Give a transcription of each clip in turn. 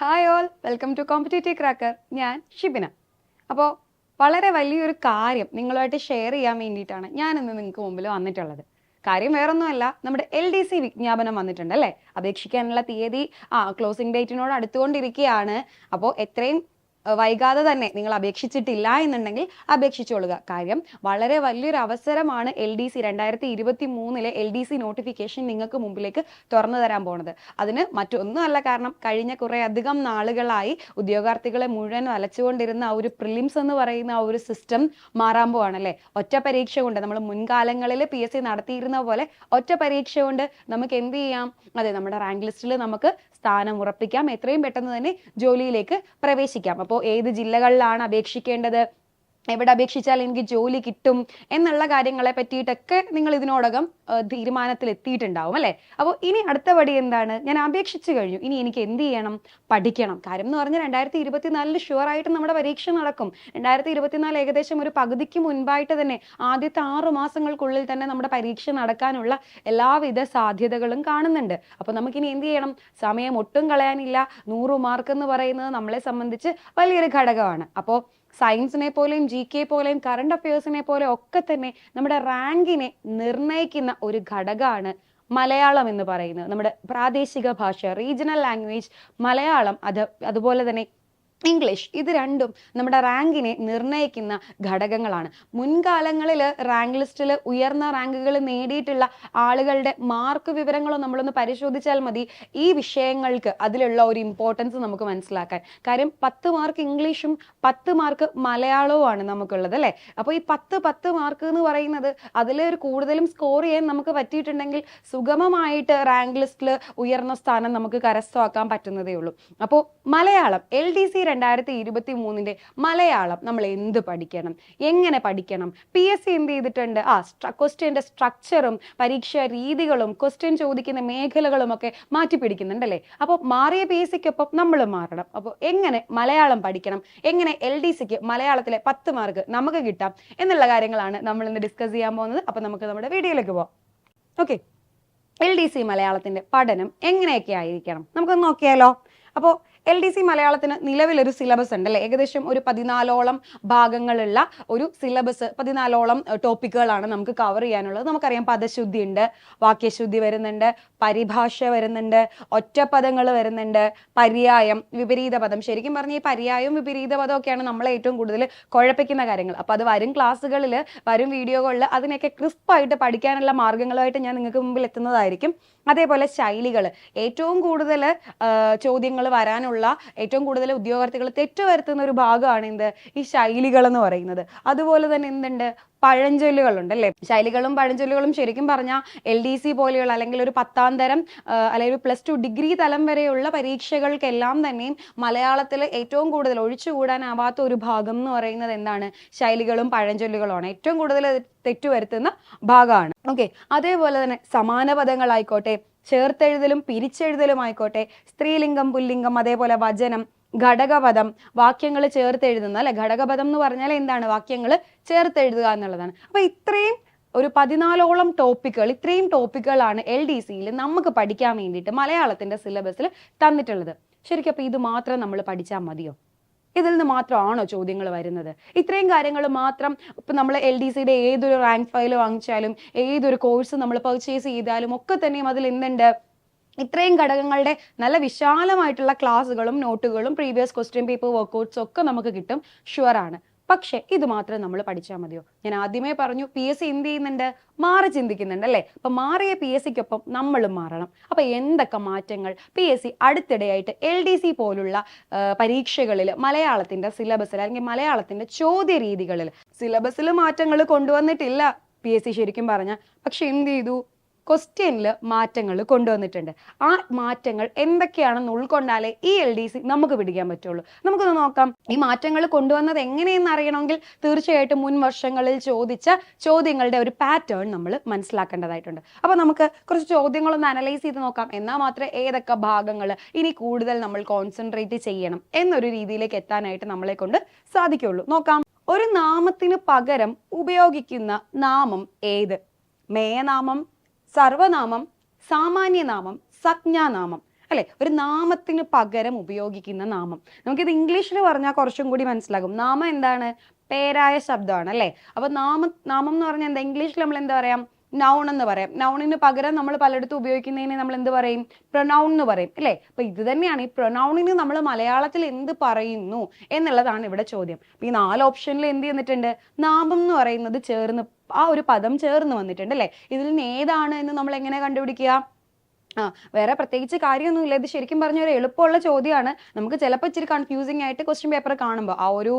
Hi all welcome to competitive cracker ഞാൻ ഷിബിന. അപ്പോൾ വളരെ വലിയൊരു കാര്യം നിങ്ങളുമായിട്ട് ഷെയർ ചെയ്യാൻ വേണ്ടിയിട്ടാണ് ഞാൻ ഇന്ന് നിങ്ങൾക്ക് മുമ്പിൽ വന്നിട്ടുള്ളത്. കാര്യം വേറൊന്നുമല്ല നമ്മുടെ എൽ ഡി സി വിജ്ഞാപനം വന്നിട്ടുണ്ട് അല്ലേ? അപേക്ഷിക്കാനുള്ള തീയതി ആ ക്ലോസിംഗ് ഡേറ്റിനോട് അടുത്തുകൊണ്ടിരിക്കുകയാണ്. അപ്പോൾ എത്രയും വൈകാതെ തന്നെ നിങ്ങൾ അപേക്ഷിച്ചിട്ടില്ല എന്നുണ്ടെങ്കിൽ അപേക്ഷിച്ചോളുക. കാര്യം വളരെ വലിയൊരു അവസരമാണ് എൽ ഡി സി രണ്ടായിരത്തി ഇരുപത്തി മൂന്നിലെ എൽ ഡി സി നോട്ടിഫിക്കേഷൻ നിങ്ങൾക്ക് മുമ്പിലേക്ക് തുറന്നു തരാൻ പോണത്. അതിന് മറ്റൊന്നുമല്ല കാരണം കഴിഞ്ഞ കുറെ അധികം നാളുകളായി ഉദ്യോഗാർത്ഥികളെ മുഴുവൻ വലച്ചുകൊണ്ടിരുന്ന ആ ഒരു പ്രിലിംസ് എന്ന് പറയുന്ന ആ ഒരു സിസ്റ്റം മാറാൻ പോവാണല്ലേ? ഒറ്റ പരീക്ഷ കൊണ്ട് നമ്മൾ മുൻകാലങ്ങളിൽ പി എസ് സി നടത്തിയിരുന്ന പോലെ ഒറ്റ പരീക്ഷ കൊണ്ട് നമുക്ക് എന്ത് ചെയ്യാം? അതെ നമ്മുടെ റാങ്ക് ലിസ്റ്റിൽ നമുക്ക് സ്ഥാനം ഉറപ്പിക്കാം. എത്രയും പെട്ടെന്ന് തന്നെ ജോലിയിലേക്ക് പ്രവേശിക്കാം. അപ്പോൾ ഏത് ജില്ലകളിലാണ് അപേക്ഷിക്കേണ്ടത്? എവിടെ അപേക്ഷിച്ചാൽ എനിക്ക് ജോലി കിട്ടും എന്നുള്ള കാര്യങ്ങളെ പറ്റിയിട്ടൊക്കെ നിങ്ങൾ ഇതിനോടകം തീരുമാനത്തിൽ എത്തിയിട്ടുണ്ടാവും അല്ലേ? അപ്പോൾ ഇനി അടുത്ത പടി എന്താണ്? ഞാൻ അപേക്ഷിച്ചു കഴിഞ്ഞു. ഇനി എനിക്ക് എന്ത് ചെയ്യണം? പഠിക്കണം. കാര്യം എന്ന് പറഞ്ഞാൽ രണ്ടായിരത്തി ഇരുപത്തിനാലിൽ ഷുവർ ആയിട്ട് നമ്മുടെ പരീക്ഷ നടക്കും. രണ്ടായിരത്തി ഇരുപത്തിനാല് ഏകദേശം ഒരു പകുതിക്ക് മുൻപായിട്ട് തന്നെ ആദ്യത്തെ ആറു മാസങ്ങൾക്കുള്ളിൽ തന്നെ നമ്മുടെ പരീക്ഷ നടക്കാനുള്ള എല്ലാവിധ സാധ്യതകളും കാണുന്നുണ്ട്. അപ്പൊ നമുക്കിനി എന്ത് ചെയ്യണം? സമയം ഒട്ടും കളയാനില്ല. നൂറ് മാർക്ക് എന്ന് പറയുന്നത് നമ്മളെ സംബന്ധിച്ച് വലിയൊരു ഘടകമാണ്. അപ്പോൾ സയൻസിനെ പോലെയും ജി കെ പോലെയും കറണ്ട് അഫയേഴ്സിനെ പോലെ ഒക്കെ തന്നെ നമ്മുടെ റാങ്കിനെ നിർണയിക്കുന്ന ഒരു ഘടകമാണ് മലയാളം എന്ന് പറയുന്നത്. നമ്മുടെ പ്രാദേശിക ഭാഷ റീജിയണൽ ലാംഗ്വേജ് മലയാളം അത് അതുപോലെ തന്നെ ഇംഗ്ലീഷ് ഇത് രണ്ടും നമ്മുടെ റാങ്കിനെ നിർണയിക്കുന്ന ഘടകങ്ങളാണ്. മുൻകാലങ്ങളിൽ റാങ്ക് ലിസ്റ്റിൽ ഉയർന്ന റാങ്കുകൾ നേടിയിട്ടുള്ള ആളുകളുടെ മാർക്ക് വിവരങ്ങളോ നമ്മളൊന്ന് പരിശോധിച്ചാൽ മതി. ഈ വിഷയങ്ങൾക്ക് അതിലുള്ള ഒരു ഇമ്പോർട്ടൻസ് നമുക്ക് മനസ്സിലാക്കാൻ. കാര്യം പത്ത് മാർക്ക് ഇംഗ്ലീഷും പത്ത് മാർക്ക് മലയാളവുമാണ് നമുക്കുള്ളത് അല്ലേ? അപ്പോൾ ഈ പത്ത് പത്ത് മാർക്ക് എന്ന് പറയുന്നത് അതിൽ ഒരു കൂടുതലും സ്കോർ ചെയ്യാൻ നമുക്ക് പറ്റിയിട്ടുണ്ടെങ്കിൽ സുഗമമായിട്ട് റാങ്ക് ലിസ്റ്റിൽ ഉയർന്ന സ്ഥാനം നമുക്ക് കരസ്ഥമാക്കാൻ പറ്റുന്നതേ ഉള്ളൂ. അപ്പോൾ മലയാളം എൽ ഡി സി രണ്ടായിരത്തി ഇരുപത്തി മൂന്നിന്റെ മലയാളം നമ്മൾ എന്ത് പഠിക്കണം? എങ്ങനെ പഠിക്കണം? പി എസ് സി എന്ത് ചെയ്തിട്ടുണ്ട്? ആ ക്വസ്റ്റ്യന്റെ സ്ട്രക്ചറും പരീക്ഷാ രീതികളും ക്വസ്റ്റ്യൻ ചോദിക്കുന്ന മേഖലകളും ഒക്കെ മാറ്റി പിടിക്കുന്നുണ്ടല്ലേ അപ്പോൾ മാറിയ പി എസ് സിക്കൊപ്പം നമ്മൾ മാറണം. അപ്പോൾ എങ്ങനെ മലയാളം പഠിക്കണം? എങ്ങനെ എൽ ഡി സിക്ക് മലയാളത്തിലെ പത്ത് മാർക്ക് നമുക്ക് കിട്ടാം? എന്നുള്ള കാര്യങ്ങളാണ് നമ്മൾ ഇന്ന് ഡിസ്കസ് ചെയ്യാൻ പോകുന്നത്. അപ്പോൾ നമുക്ക് നമ്മുടെ വീഡിയോയിലേക്ക് പോവാം. ഓക്കെ എൽ ഡി സി മലയാളത്തിന്റെ പഠനം എങ്ങനെയൊക്കെ ആയിരിക്കണം? നമുക്കൊന്ന് നോക്കിയാലോ? അപ്പോൾ എൽ ഡി സി മലയാളത്തിന് നിലവിലൊരു സിലബസ് ഉണ്ട് അല്ലേ? ഏകദേശം ഒരു പതിനാലോളം ഭാഗങ്ങളുള്ള ഒരു സിലബസ് പതിനാലോളം ടോപ്പിക്കുകളാണ് നമുക്ക് കവർ ചെയ്യാനുള്ളത്. നമുക്കറിയാം പദശുദ്ധി ഉണ്ട് വാക്യശുദ്ധി വരുന്നുണ്ട് പരിഭാഷ വരുന്നുണ്ട് ഒറ്റപ്പദങ്ങൾ വരുന്നുണ്ട് പര്യായം വിപരീത പദം. ശരിക്കും പറഞ്ഞാൽ ഈ പര്യായവും വിപരീത പദവും ഒക്കെയാണ് നമ്മളെ ഏറ്റവും കൂടുതൽ കുഴപ്പിക്കുന്ന കാര്യങ്ങൾ. അപ്പോൾ അത് വരും ക്ലാസ്സുകളിൽ വരും വീഡിയോകളിൽ അതിനൊക്കെ ക്രിസ്പായിട്ട് പഠിക്കാനുള്ള മാർഗങ്ങളുമായിട്ട് ഞാൻ നിങ്ങൾക്ക് മുമ്പിൽ എത്തുന്നതായിരിക്കും. അതേപോലെ ശൈലികൾ ഏറ്റവും കൂടുതൽ ചോദ്യങ്ങൾ വരാനുള്ള ഏറ്റവും കൂടുതൽ ഉദ്യോഗാർത്ഥികൾ തെറ്റുവരുത്തുന്ന ഒരു ഭാഗമാണ് എന്ത്? ഈ ശൈലികൾ എന്ന് പറയുന്നത്. അതുപോലെ തന്നെ എന്തുണ്ട്? പഴഞ്ചൊല്ലുകളുണ്ട് അല്ലേ ശൈലികളും പഴഞ്ചൊല്ലുകളും ശരിക്കും പറഞ്ഞാൽ എൽ ഡി സി പോലെയുള്ള അല്ലെങ്കിൽ ഒരു പത്താം തരം അല്ലെങ്കിൽ പ്ലസ് ടു ഡിഗ്രി തലം വരെയുള്ള പരീക്ഷകൾക്കെല്ലാം തന്നെയും മലയാളത്തിൽ ഏറ്റവും കൂടുതൽ ഒഴിച്ചുകൂടാനാവാത്ത ഒരു ഭാഗം എന്ന് പറയുന്നത് എന്താണ്? ശൈലികളും പഴഞ്ചൊല്ലുകളുമാണ്. ഏറ്റവും കൂടുതൽ തെറ്റുവരുത്തുന്ന ഭാഗമാണ്. ഓക്കെ അതേപോലെ തന്നെ സമാന പദങ്ങളായിക്കോട്ടെ ചേർത്തെഴുതലും പിരിച്ചെഴുതലും ആയിക്കോട്ടെ സ്ത്രീലിംഗം പുല്ലിംഗം അതേപോലെ വചനം ഘടകപദം വാക്യങ്ങൾ ചേർത്ത് എഴുതുന്ന അല്ലെ? ഘടകപദം എന്ന് പറഞ്ഞാൽ എന്താണ്? വാക്യങ്ങൾ ചേർത്ത് എഴുതുക എന്നുള്ളതാണ്. അപ്പൊ ഇത്രയും ഒരു പതിനാലോളം ടോപ്പിക്കുകൾ ഇത്രയും ടോപ്പിക്കുകളാണ് എൽ ഡി സിയിൽ നമുക്ക് പഠിക്കാൻ വേണ്ടിയിട്ട് മലയാളത്തിന്റെ സിലബസിൽ തന്നിട്ടുള്ളത്. ശരിക്കും അപ്പൊ ഇത് മാത്രം നമ്മൾ പഠിച്ചാൽ മതിയോ? ഇതിൽ നിന്ന് മാത്രമാണോ ചോദ്യങ്ങൾ വരുന്നത്? ഇത്രയും കാര്യങ്ങൾ മാത്രം ഇപ്പം നമ്മൾ എൽ ഡി സിയുടെ ഏതൊരു റാങ്ക് ഫയൽ വാങ്ങിച്ചാലും ഏതൊരു കോഴ്സ് നമ്മൾ പർച്ചേസ് ചെയ്താലും ഒക്കെ തന്നെയും അതിൽ എന്തുണ്ട്? ഇത്രയും ഘടകങ്ങളുടെ നല്ല വിശാലമായിട്ടുള്ള ക്ലാസ്സുകളും നോട്ടുകളും പ്രീവിയസ് ക്വസ്റ്റ്യൻ പേപ്പർ വർക്കൗട്ട്സ് ഒക്കെ നമുക്ക് കിട്ടും. ഷുവർ ആണ്. പക്ഷെ ഇത് മാത്രം നമ്മൾ പഠിച്ചാൽ മതിയോ? ഞാൻ ആദ്യമേ പറഞ്ഞു പി എസ് സി എന്ത് ചെയ്യുന്നുണ്ട്? മാറി ചിന്തിക്കുന്നുണ്ട് അല്ലേ? അപ്പൊ മാറിയ പി എസ് സിക്കൊപ്പം നമ്മളും മാറണം. അപ്പൊ എന്തൊക്കെ മാറ്റങ്ങൾ? പി എസ് സി അടുത്തിടെയായിട്ട് എൽ ഡി സി പോലുള്ള പരീക്ഷകളിൽ മലയാളത്തിന്റെ സിലബസിൽ അല്ലെങ്കിൽ മലയാളത്തിന്റെ ചോദ്യ രീതികളിൽ സിലബസിൽ മാറ്റങ്ങൾ കൊണ്ടുവന്നിട്ടില്ല. പി എസ് സി ശരിക്കും പറഞ്ഞ. പക്ഷെ എന്ത് ചെയ്തു? ക്വസ്റ്റ്യനിൽ മാറ്റങ്ങൾ കൊണ്ടുവന്നിട്ടുണ്ട്. ആ മാറ്റങ്ങൾ എന്തൊക്കെയാണെന്ന് ഉൾക്കൊണ്ടാലേ ഈ എൽ ഡി സി നമുക്ക് പിടിക്കാൻ പറ്റുള്ളൂ. നമുക്കൊന്ന് നോക്കാം. ഈ മാറ്റങ്ങൾ കൊണ്ടുവന്നത് എങ്ങനെയെന്ന് അറിയണമെങ്കിൽ തീർച്ചയായിട്ടും മുൻ വർഷങ്ങളിൽ ചോദിച്ച ചോദ്യങ്ങളുടെ ഒരു പാറ്റേൺ നമ്മൾ മനസ്സിലാക്കേണ്ടതായിട്ടുണ്ട്. അപ്പോൾ നമുക്ക് കുറച്ച് ചോദ്യങ്ങളൊന്ന് അനലൈസ് ചെയ്ത് നോക്കാം. എന്നാൽ മാത്രമേ ഏതൊക്കെ ഭാഗങ്ങൾ ഇനി കൂടുതൽ നമ്മൾ കോൺസെൻട്രേറ്റ് ചെയ്യണം എന്നൊരു രീതിയിലേക്ക് എത്താനായിട്ട് നമ്മളെ കൊണ്ട് സാധിക്കുള്ളൂ. നോക്കാം. ഒരു നാമത്തിന് പകരം ഉപയോഗിക്കുന്ന നാമം ഏത്? മേയനാമം സർവനാമം സാമാന്യനാമം സജ്ഞാനാമം അല്ലെ? ഒരു നാമത്തിന് പകരം ഉപയോഗിക്കുന്ന നാമം. നമുക്കിത് ഇംഗ്ലീഷിൽ പറഞ്ഞാൽ കുറച്ചും കൂടി മനസ്സിലാകും. നാമം എന്താണ്? പേരായ ശബ്ദമാണ് അല്ലെ? അപ്പൊ നാമ നാമം എന്ന് പറഞ്ഞാൽ എന്താ? ഇംഗ്ലീഷിൽ നമ്മൾ എന്താ പറയാം? നൗൺ എന്ന് പറയാം. നൗണിന് പകരം നമ്മൾ പലയിടത്തും ഉപയോഗിക്കുന്നതിനെ നമ്മൾ എന്ത് പറയും? പ്രൊനൗൺ എന്ന് പറയും അല്ലേ? അപ്പൊ ഇത് തന്നെയാണ്. ഈ പ്രൊനൗണിന് നമ്മൾ മലയാളത്തിൽ എന്ത് പറയുന്നു എന്നുള്ളതാണ് ഇവിടെ ചോദ്യം. ഈ നാല് ഓപ്ഷനിൽ എന്ത് ചെയ്തിട്ടുണ്ട്? നാമം എന്ന് പറയുന്നത് ചേർന്ന് ആ ഒരു പദം ചേർന്ന് വന്നിട്ടുണ്ട് അല്ലേ? ഇതിൽ നിന്ന് ഏതാണ് എന്ന് നമ്മൾ എങ്ങനെ കണ്ടുപിടിക്കുക? ആ വേറെ പ്രത്യേകിച്ച് കാര്യമൊന്നുമില്ല. ഇത് ശരിക്കും പറഞ്ഞ ഒരു എളുപ്പമുള്ള ചോദ്യമാണ്. നമുക്ക് ചിലപ്പോൾ ഇച്ചിരി കൺഫ്യൂസിംഗ് ആയിട്ട് ക്വസ്റ്റ്യൻ പേപ്പർ കാണുമ്പോൾ ആ ഒരു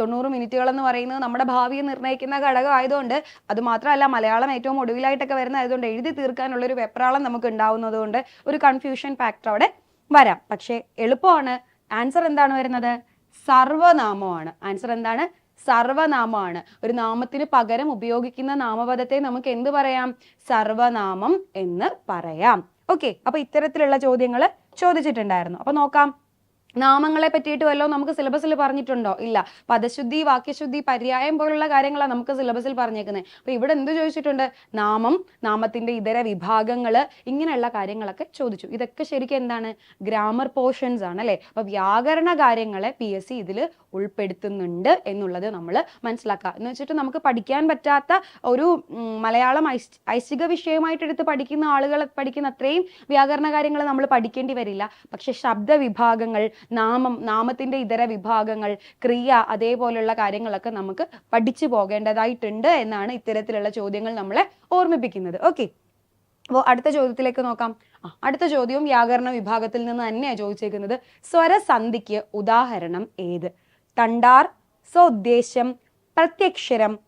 തൊണ്ണൂറ് മിനിറ്റുകൾ എന്ന് പറയുന്നത് നമ്മുടെ ഭാവിയെ നിർണയിക്കുന്ന ഘടകം ആയതുകൊണ്ട് അത് മാത്രമല്ല മലയാളം ഏറ്റവും ഒടുവിലായിട്ടൊക്കെ വരുന്ന ആയതുകൊണ്ട് എഴുതി തീർക്കാനുള്ള ഒരു വെപ്രാളം നമുക്ക് ഉണ്ടാവുന്നത് കൊണ്ട് ഒരു കൺഫ്യൂഷൻ ഫാക്ടർ അവിടെ വരാം. പക്ഷേ എളുപ്പമാണ്. ആൻസർ എന്താണ് വരുന്നത്? സർവനാമമാണ്. ആൻസർ എന്താണ്? സർവനാമമാണ്. ഒരു നാമത്തിന് പകരം ഉപയോഗിക്കുന്ന നാമപദത്തെ നമുക്ക് എന്ത് പറയാം? സർവനാമം എന്ന് പറയാം. ഓക്കെ അപ്പൊ ഇത്തരത്തിലുള്ള ചോദ്യങ്ങൾ ചോദിച്ചിട്ടുണ്ടായിരുന്നു. അപ്പൊ നോക്കാം. നാമങ്ങളെ പറ്റിയിട്ട് വല്ലതും നമുക്ക് സിലബസിൽ പറഞ്ഞിട്ടുണ്ടോ? ഇല്ല. പദശുദ്ധി വാക്യശുദ്ധി പര്യായം പോലുള്ള കാര്യങ്ങളാണ് നമുക്ക് സിലബസിൽ പറഞ്ഞേക്കുന്നത് അപ്പൊ ഇവിടെ എന്ത് ചോദിച്ചിട്ടുണ്ട്? നാമം നാമത്തിന്റെ ഇതര വിഭാഗങ്ങൾ ഇങ്ങനെയുള്ള കാര്യങ്ങളൊക്കെ ചോദിച്ചു. ഇതൊക്കെ ശരിക്കും എന്താണ്? ഗ്രാമർ പോർഷൻസ് ആണ് അല്ലെ? അപ്പൊ വ്യാകരണ കാര്യങ്ങളെ പി എസ് സി ഇതിൽ ഉൾപ്പെടുത്തുന്നുണ്ട് എന്നുള്ളത് നമ്മൾ മനസ്സിലാക്കുക എന്ന് വെച്ചിട്ട് നമുക്ക് പഠിക്കാൻ പറ്റാത്ത ഒരു മലയാളം ഐശ് ഐച്ഛിക വിഷയമായിട്ട് എടുത്ത് പഠിക്കുന്ന ആളുകൾ പഠിക്കുന്ന അത്രയും വ്യാകരണ കാര്യങ്ങൾ നമ്മൾ പഠിക്കേണ്ടി വരില്ല. പക്ഷെ ശബ്ദ വിഭാഗങ്ങൾ നാമം നാമത്തിന്റെ ഇതര വിഭാഗങ്ങൾ ക്രിയ അതേപോലെയുള്ള കാര്യങ്ങളൊക്കെ നമുക്ക് പഠിച്ചു പോകേണ്ടതായിട്ടുണ്ട് എന്നാണ് ഇത്തരത്തിലുള്ള ചോദ്യങ്ങൾ നമ്മളെ ഓർമ്മിപ്പിക്കുന്നത്. ഓക്കെ അപ്പോൾ അടുത്ത ചോദ്യത്തിലേക്ക് നോക്കാം. അടുത്ത ചോദ്യവും വ്യാകരണ വിഭാഗത്തിൽ നിന്ന് തന്നെയാണ് ചോദിച്ചേക്കുന്നത്. സ്വരസന്ധിക്ക് ഉദാഹരണം ഏത്? തണ്ടാർ സ്വദ്ദേശം പ്രത്യക്ഷരം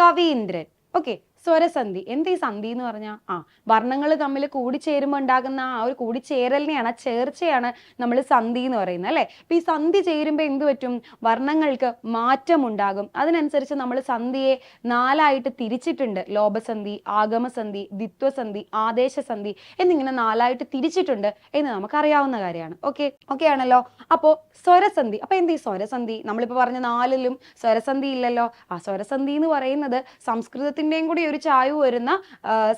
കവീന്ദ്രൻ. ഓക്കെ സ്വരസന്ധി. എന്ത് ഈ സന്ധി എന്ന് പറഞ്ഞാൽ ആ വർണങ്ങൾ തമ്മിൽ കൂടിച്ചേരുമ്പോൾ ഉണ്ടാകുന്ന ആ ഒരു കൂടിച്ചേരലിനെയാണ് ആ ചേർച്ചയാണ് നമ്മൾ സന്ധി എന്ന് പറയുന്നത് അല്ലേ? അപ്പൊ ഈ സന്ധി ചേരുമ്പോൾ എന്ത് പറ്റും? വർണങ്ങൾക്ക് മാറ്റമുണ്ടാകും. അതിനനുസരിച്ച് നമ്മൾ സന്ധിയെ നാലായിട്ട് തിരിച്ചിട്ടുണ്ട്. ലോപസന്ധി ആഗമസന്ധി ദിത്വസന്ധി ആദേശസന്ധി എന്നിങ്ങനെ നാലായിട്ട് തിരിച്ചിട്ടുണ്ട് എന്ന് നമുക്കറിയാവുന്ന കാര്യമാണ്. ഓക്കെ? ഓക്കെ ആണല്ലോ? അപ്പോൾ സ്വരസന്ധി. അപ്പൊ എന്ത് ഈ സ്വരസന്ധി? നമ്മളിപ്പോൾ പറഞ്ഞ നാലിലും സ്വരസന്ധി ഇല്ലല്ലോ. ആ സ്വരസന്ധി എന്ന് പറയുന്നത് സംസ്കൃതത്തിന്റെയും കൂടി ഒരു ചായ്വ് വരുന്ന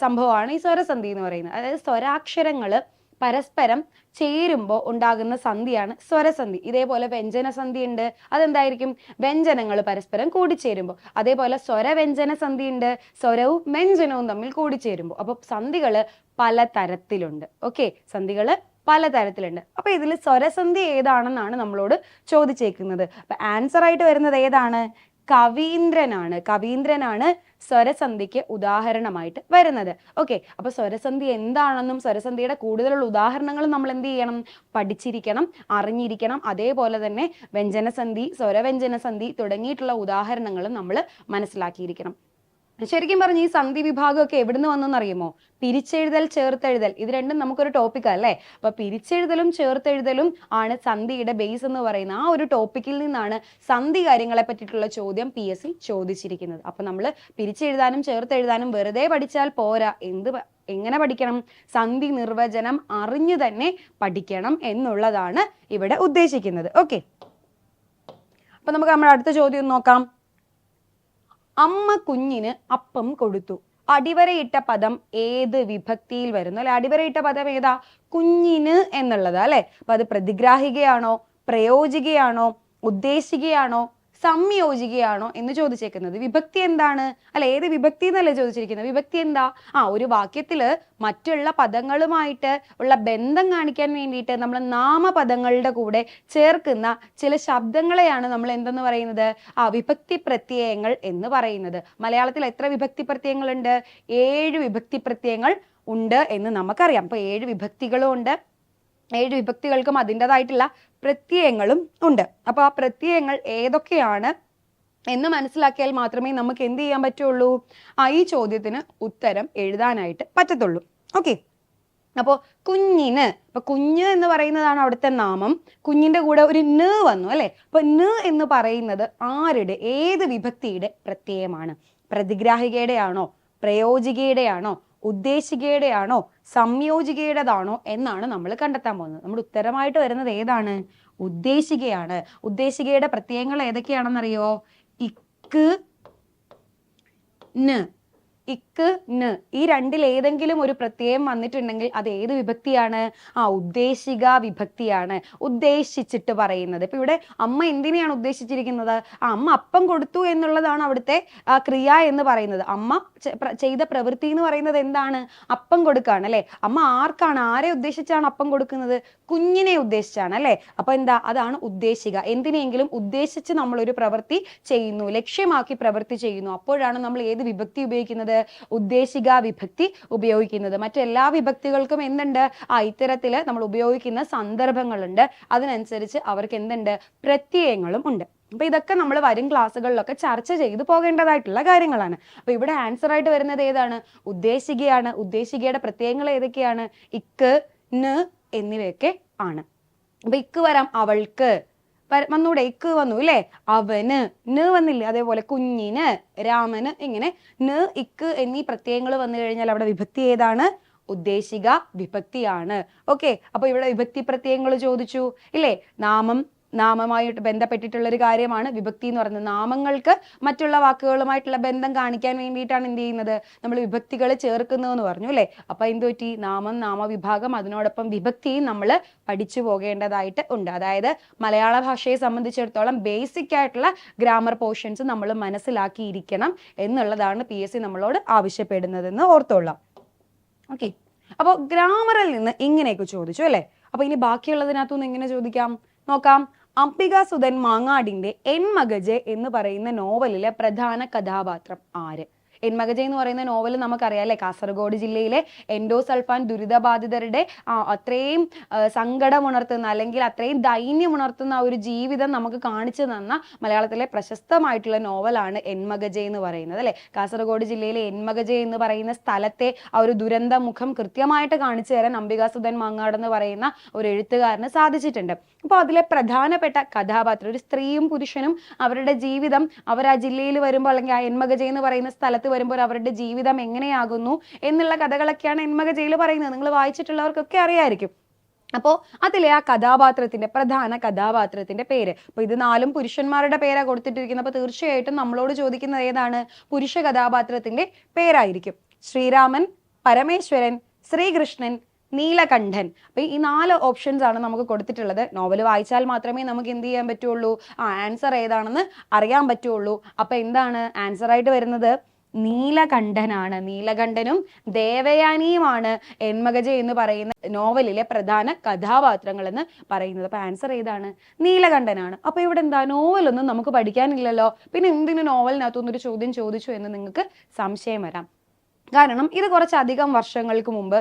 സംഭവമാണ് ഈ സ്വരസന്ധി എന്ന് പറയുന്നത്. അതായത് സ്വരാക്ഷരങ്ങൾ പരസ്പരം ചേരുമ്പോൾ ഉണ്ടാകുന്ന സന്ധിയാണ് സ്വരസന്ധി. ഇതേപോലെ വ്യഞ്ജനസന്ധി ഉണ്ട്. അതെന്തായിരിക്കും? വ്യഞ്ജനങ്ങൾ പരസ്പരം കൂടിച്ചേരുമ്പോൾ അതേപോലെ സ്വരവ്യഞ്ജന സന്ധി ഉണ്ട്. സ്വരവും വ്യഞ്ജനവും തമ്മിൽ കൂടിച്ചേരുമ്പോൾ അപ്പൊ സന്ധികൾ പല തരത്തിലുണ്ട് ഓക്കെ? പല തരത്തിലുണ്ട് അപ്പൊ ഇതിൽ സ്വരസന്ധി ഏതാണെന്നാണ് നമ്മളോട് ചോദിച്ചേക്കുന്നത്. അപ്പൊ ആൻസർ ആയിട്ട് വരുന്നത് ഏതാണ്? കവീന്ദ്രനാണ്. കവീന്ദ്രനാണ് സ്വരസന്ധിക്ക് ഉദാഹരണമായിട്ട് വരുന്നത്. ഓക്കെ അപ്പൊ സ്വരസന്ധി എന്താണെന്നും സ്വരസന്ധിയുടെ കൂടുതലുള്ള ഉദാഹരണങ്ങളും നമ്മൾ എന്ത് ചെയ്യണം? പഠിച്ചിരിക്കണം അറിഞ്ഞിരിക്കണം. അതേപോലെ തന്നെ വ്യഞ്ജനസന്ധി സ്വരവ്യഞ്ജനസന്ധി തുടങ്ങിയിട്ടുള്ള ഉദാഹരണങ്ങളും നമ്മൾ മനസ്സിലാക്കിയിരിക്കണം. ശരിക്കും പറഞ്ഞ ഈ സന്ധി വിഭാഗമൊക്കെ എവിടുന്ന് വന്നെന്ന് അറിയുമോ പിരിച്ചെഴുതൽ ചേർത്തെഴുതൽ. ഇത് രണ്ടും നമുക്കൊരു ടോപ്പിക് അല്ലേ? അപ്പൊ പിരിച്ചെഴുതലും ചേർത്തെഴുതലും ആണ് സന്ധിയുടെ ബേസ് എന്ന് പറയുന്ന ആ ഒരു ടോപ്പിക്കിൽ നിന്നാണ് സന്ധി കാര്യങ്ങളെ പറ്റിയിട്ടുള്ള ചോദ്യം പി എസ് സി ചോദിച്ചിരിക്കുന്നത്. അപ്പൊ നമ്മൾ പിരിച്ചെഴുതാനും ചേർത്തെഴുതാനും വെറുതെ പഠിച്ചാൽ പോരാ. എന്ത് എങ്ങനെ പഠിക്കണം? സന്ധി നിർവചനം അറിഞ്ഞു തന്നെ പഠിക്കണം എന്നുള്ളതാണ് ഇവിടെ ഉദ്ദേശിക്കുന്നത്. ഓക്കെ അപ്പൊ നമുക്ക് നമ്മുടെ അടുത്ത ചോദ്യം നോക്കാം. അമ്മ കുഞ്ഞിന് അപ്പം കൊടുത്തു. അടിവരയിട്ട പദം ഏത് വിഭക്തിയിൽ വരുന്നു അല്ലെ? അടിവരയിട്ട പദം ഏതാ? കുഞ്ഞിന് എന്നുള്ളതാ അല്ലെ? അപ്പൊ അത് പ്രതിഗ്രാഹികയാണോ? പ്രയോജികയാണോ? ഉദ്ദേശികയാണോ? സംയോജികയാണോ എന്ന് ചോദിച്ചേക്കുന്നത്. വിഭക്തി എന്താണ്? അല്ല ഏത് വിഭക്തി എന്നല്ലേ ചോദിച്ചിരിക്കുന്നത്? വിഭക്തി എന്താ? ആ ഒരു വാക്യത്തിൽ മറ്റുള്ള പദങ്ങളുമായിട്ട് ഉള്ള ബന്ധം കാണിക്കാൻ വേണ്ടിയിട്ട് നമ്മൾ നാമപദങ്ങളുടെ കൂടെ ചേർക്കുന്ന ചില ശബ്ദങ്ങളെയാണ് നമ്മൾ എന്തെന്ന് പറയുന്നത്? ആ വിഭക്തി പ്രത്യയങ്ങൾ എന്ന് പറയുന്നത്. മലയാളത്തിൽ എത്ര വിഭക്തി പ്രത്യയങ്ങളുണ്ട്? ഏഴ് വിഭക്തി പ്രത്യയങ്ങൾ ഉണ്ട് എന്ന് നമുക്കറിയാം. അപ്പൊ ഏഴ് വിഭക്തികളും ഉണ്ട്. ഏഴ് വിഭക്തികൾക്കും അതിന്റെതായിട്ടുള്ള പ്രത്യയങ്ങളും ഉണ്ട്. അപ്പൊ ആ പ്രത്യയങ്ങൾ ഏതൊക്കെയാണ് എന്ന് മനസ്സിലാക്കിയാൽ മാത്രമേ നമുക്ക് എന്ത് ചെയ്യാൻ പറ്റുള്ളൂ? ആ ഈ ചോദ്യത്തിന് ഉത്തരം എഴുതാനായിട്ട് പറ്റത്തുള്ളൂ. ഓക്കെ. അപ്പോൾ കുഞ്ഞിന് ഇപ്പൊ കുഞ്ഞ് എന്ന് പറയുന്നതാണ് അവിടുത്തെ നാമം. കുഞ്ഞിന്റെ കൂടെ ഒരു ന് വന്നു അല്ലെ? അപ്പൊ ന് എന്ന് പറയുന്നത് ആരുടെ ഏത് വിഭക്തിയുടെ പ്രത്യയമാണ്? പ്രതിഗ്രാഹികയുടെ ആണോ പ്രയോജികയുടെയാണോ? ഉദ്ദേശികയുടെയാണോ സംയോജികയുടേതാണോ എന്നാണ് നമ്മൾ കണ്ടെത്താൻ പോകുന്നത്. നമ്മുടെ ഉത്തരമായിട്ട് വരുന്നത് ഏതാണ്? ഉദ്ദേശികയാണ്. ഉദ്ദേശികയുടെ പ്രത്യയങ്ങൾ ഏതൊക്കെയാണെന്നറിയോ? ഇക്ക് ന്. ഇക്ക് ന് ഈ രണ്ടിൽ ഏതെങ്കിലും ഒരു പ്രത്യയം വന്നിട്ടുണ്ടെങ്കിൽ അത് ഏത് വിഭക്തിയാണ്? ആ ഉദ്ദേശിക വിഭക്തിയാണ്. ഉദ്ദേശിച്ചിട്ട് പറയുന്നത്. ഇപ്പൊ ഇവിടെ അമ്മ എന്തിനെയാണ് ഉദ്ദേശിച്ചിരിക്കുന്നത്? ആ അമ്മ അപ്പം കൊടുത്തു എന്നുള്ളതാണ് അവിടുത്തെ ക്രിയ എന്ന് പറയുന്നത്. അമ്മ ചെയ്ത പ്രവൃത്തി എന്ന് പറയുന്നത് എന്താണ്? അപ്പം കൊടുക്കുകയാണ് അല്ലെ? അമ്മ ആർക്കാണ് ആരെ ഉദ്ദേശിച്ചാണ് അപ്പം കൊടുക്കുന്നത്? കുഞ്ഞിനെ ഉദ്ദേശിച്ചാണ് അല്ലെ? അപ്പൊ എന്താ? അതാണ് ഉദ്ദേശിക. എന്തിനെങ്കിലും ഉദ്ദേശിച്ച് നമ്മൾ ഒരു പ്രവൃത്തി ചെയ്യുന്നു ലക്ഷ്യമാക്കി പ്രവൃത്തി ചെയ്യുന്നു. അപ്പോഴാണ് നമ്മൾ ഏത് വിഭക്തി ഉപയോഗിക്കുന്നത്? ഉദ്ദേശിക വിഭക്തി ഉപയോഗിക്കുന്നത്. മറ്റെല്ലാ വിഭക്തികൾക്കും എന്തുണ്ട്? ആ ഇത്തരത്തിൽ നമ്മൾ ഉപയോഗിക്കുന്ന സന്ദർഭങ്ങളുണ്ട്. അതിനനുസരിച്ച് അവർക്ക് എന്തുണ്ട്? പ്രത്യയങ്ങളും ഉണ്ട്. അപ്പൊ ഇതൊക്കെ നമ്മൾ വരും ക്ലാസ്സുകളിലൊക്കെ ചർച്ച ചെയ്ത് പോകേണ്ടതായിട്ടുള്ള കാര്യങ്ങളാണ്. അപ്പൊ ഇവിടെ ആൻസർ ആയിട്ട് വരുന്നത് ഏതാണ്? ഉദ്ദേശികയാണ്. ഉദ്ദേശികയുടെ പ്രത്യയങ്ങൾ ഏതൊക്കെയാണ്? ഇക്ക് ന് എന്നിവയൊക്കെ ആണ്. അപ്പൊ ഇക്ക് വരാം അവൾക്ക്. വന്നൂടെ ക്ക് വന്നു ഇല്ലേ? അവന് ന് വന്നില്ലേ? അതേപോലെ കുഞ്ഞിന് രാമന് ഇങ്ങനെ ന് ഇക്ക് എന്നീ പ്രത്യയങ്ങൾ വന്നു കഴിഞ്ഞാൽ അവിടെ വിഭക്തി ഏതാണ്? ഉദ്ദേശിക വിഭക്തിയാണ്. ഓക്കെ അപ്പൊ ഇവിടെ വിഭക്തി പ്രത്യയങ്ങൾ ചോദിച്ചു ഇല്ലേ? നാമം നാമമായിട്ട് ബന്ധപ്പെട്ടിട്ടുള്ള ഒരു കാര്യമാണ്. വിഭക്തി എന്ന് പറയുന്നത്. നാമങ്ങൾക്ക് മറ്റുള്ള വാക്കുകളുമായിട്ടുള്ള ബന്ധം കാണിക്കാൻ വേണ്ടിയിട്ടാണ് എന്ത് ചെയ്യുന്നത്? നമ്മൾ വിഭക്തികൾ ചേർക്കുന്നതെന്ന് പറഞ്ഞു അല്ലേ? അപ്പൊ എന്ത് പറ്റി? നാമം നാമവിഭാഗം അതിനോടൊപ്പം വിഭക്തിയും നമ്മൾ പഠിച്ചു പോകേണ്ടതായിട്ട് ഉണ്ട്. അതായത് മലയാള ഭാഷയെ സംബന്ധിച്ചിടത്തോളം ബേസിക് ആയിട്ടുള്ള ഗ്രാമർ പോർഷൻസ് നമ്മൾ മനസ്സിലാക്കിയിരിക്കണം എന്നുള്ളതാണ് പി എസ് സി നമ്മളോട് ആവശ്യപ്പെടുന്നതെന്ന് ഓർത്തോളാം. ഓക്കെ അപ്പോൾ ഗ്രാമറിൽ നിന്ന് ഇങ്ങനെയൊക്കെ ചോദിച്ചു അല്ലേ? അപ്പൊ ഇനി ബാക്കിയുള്ളതിനകത്തുനിന്ന് എങ്ങനെ ചോദിക്കാം? നോക്കാം. അംബിക സുധൻ മാങ്ങാടിന്റെ എൻ മകജെ എന്ന് പറയുന്ന നോവലിലെ പ്രധാന കഥാപാത്രം ആര്? എൻമകജ എന്ന് പറയുന്ന നോവൽ നമുക്കറിയാം അല്ലെ? കാസർഗോഡ് ജില്ലയിലെ എൻഡോസൾഫാൻ ദുരിതബാധിതരുടെ അത്രയും സങ്കടം സങ്കടമുണർത്തുന്ന അല്ലെങ്കിൽ അത്രയും ദൈന്യം ഉണർത്തുന്ന ഒരു ജീവിതം നമുക്ക് കാണിച്ചു തന്ന മലയാളത്തിലെ പ്രശസ്തമായിട്ടുള്ള നോവലാണ് എൻമകജ എന്ന് പറയുന്നത് അല്ലെ? കാസർഗോഡ് ജില്ലയിലെ എൻമകജ എന്ന് പറയുന്ന സ്ഥലത്തെ ആ ഒരു ദുരന്ത മുഖം കൃത്യമായിട്ട് കാണിച്ചു തരാൻ അംബികാസുധൻ മങ്ങാട് എന്ന് പറയുന്ന ഒരു എഴുത്തുകാരന് സാധിച്ചിട്ടുണ്ട്. അപ്പോൾ അതിലെ പ്രധാനപ്പെട്ട കഥാപാത്രം ഒരു സ്ത്രീയും പുരുഷനും അവരുടെ ജീവിതം അവർ ആ ജില്ലയിൽ വരുമ്പോൾ അല്ലെങ്കിൽ ആ എൻമകജ എന്ന് പറയുന്ന സ്ഥലത്ത് വരുമ്പോൾ അവരുടെ ജീവിതം എങ്ങനെയാകുന്നു എന്നുള്ള കഥകളൊക്കെയാണ് എൻമകജയിൽ പറയുന്നത്. നിങ്ങൾ വായിച്ചിട്ടുള്ളവർക്കൊക്കെ അറിയായിരിക്കും. അപ്പോൾ അതിലെ ആ കഥാപാത്രത്തിന്റെ പ്രധാന കഥാപാത്രത്തിന്റെ പേര്. അപ്പൊ ഇത് നാലും പുരുഷന്മാരുടെ പേരാണ് കൊടുത്തിട്ടിരിക്കുന്നത്. അപ്പൊ തീർച്ചയായിട്ടും നമ്മളോട് ചോദിക്കുന്നത് ഏതാണ്? പുരുഷ കഥാപാത്രത്തിന്റെ പേരായിരിക്കും. ശ്രീരാമൻ പരമേശ്വരൻ ശ്രീകൃഷ്ണൻ നീലകണ്ഠൻ. അപ്പൊ ഈ നാല് ഓപ്ഷൻസ് ആണ് നമുക്ക് കൊടുത്തിട്ടുള്ളത്. നോവൽ വായിച്ചാൽ മാത്രമേ നമുക്ക് എന്ത് ചെയ്യാൻ പറ്റുള്ളൂ? ആ ആൻസർ ഏതാണെന്ന് അറിയാൻ പറ്റുള്ളൂ. അപ്പൊ എന്താണ് ആൻസർ ആയിട്ട് വരുന്നത്? നീലകണ്ഠനാണ്. നീലകണ്ഠനും ദേവയാനിയുമാണ് എൻമകജ എന്ന് പറയുന്ന നോവലിലെ പ്രധാന കഥാപാത്രങ്ങൾ എന്ന് പറയുന്നത്. അപ്പൊ ആൻസർ ഏതാണ്? നീലകണ്ഠനാണ്. അപ്പൊ ഇവിടെ എന്താ? നോവലൊന്നും നമുക്ക് പഠിക്കാനില്ലല്ലോ. പിന്നെ എന്തിനു നോവലിനകത്തൊന്നൊരു ചോദ്യം ചോദിച്ചു എന്ന് നിങ്ങൾക്ക് സംശയം വരാം. കാരണം ഇത് കുറച്ചധികം വർഷങ്ങൾക്ക് മുമ്പ്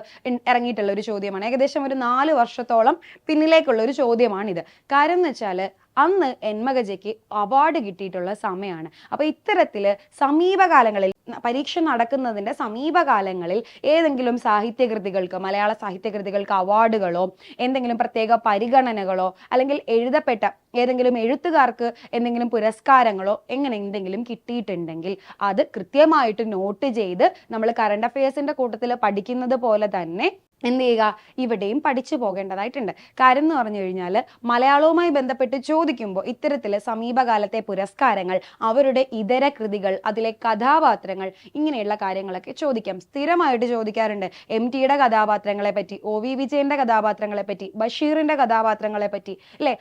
ഇറങ്ങിയിട്ടുള്ള ഒരു ചോദ്യമാണ്. ഏകദേശം ഒരു നാല് വർഷത്തോളം പിന്നിലേക്കുള്ള ഒരു ചോദ്യമാണിത്. കാരണം എന്ന് വെച്ചാൽ അന്ന് എൻമകജയ്ക്ക് അവാർഡ് കിട്ടിയിട്ടുള്ള സമയമാണ് അപ്പൊ ഇത്തരത്തിൽ സമീപകാലങ്ങളിൽ പരീക്ഷ നടക്കുന്നതിന്റെ സമീപകാലങ്ങളിൽ ഏതെങ്കിലും സാഹിത്യകൃതികൾക്ക് മലയാള സാഹിത്യകൃതികൾക്ക് അവാർഡുകളോ എന്തെങ്കിലും പ്രത്യേക പരിഗണനകളോ അല്ലെങ്കിൽ എഴുതപ്പെട്ട ഏതെങ്കിലും എഴുത്തുകാർക്ക് എന്തെങ്കിലും പുരസ്കാരങ്ങളോ എങ്ങനെ എന്തെങ്കിലും കിട്ടിയിട്ടുണ്ടെങ്കിൽ അത് കൃത്യമായിട്ട് നോട്ട് ചെയ്ത് നമ്മൾ കറണ്ട് അഫയേഴ്സിന്റെ കൂട്ടത്തിൽ പഠിക്കുന്നത് പോലെ തന്നെ എന്ത് ചെയ്യുക? ഇവിടെയും പഠിച്ചു പോകേണ്ടതായിട്ടുണ്ട്. കാര്യം എന്ന് പറഞ്ഞു കഴിഞ്ഞാൽ മലയാളവുമായി ബന്ധപ്പെട്ട് ചോദിക്കുമ്പോൾ ഇത്തരത്തിൽ സമീപകാലത്തെ പുരസ്കാരങ്ങൾ അവരുടെ ഇതര കൃതികൾ അതിലെ കഥാപാത്രങ്ങൾ ഇങ്ങനെയുള്ള കാര്യങ്ങളൊക്കെ ചോദിക്കാം. സ്ഥിരമായിട്ട് ചോദിക്കാറുണ്ട്. എം ടിയുടെ കഥാപാത്രങ്ങളെ പറ്റി ഒ വി വിജയന്റെ കഥാപാത്രങ്ങളെ പറ്റി ബഷീറിന്റെ കഥാപാത്രങ്ങളെ പറ്റി അല്ലെ?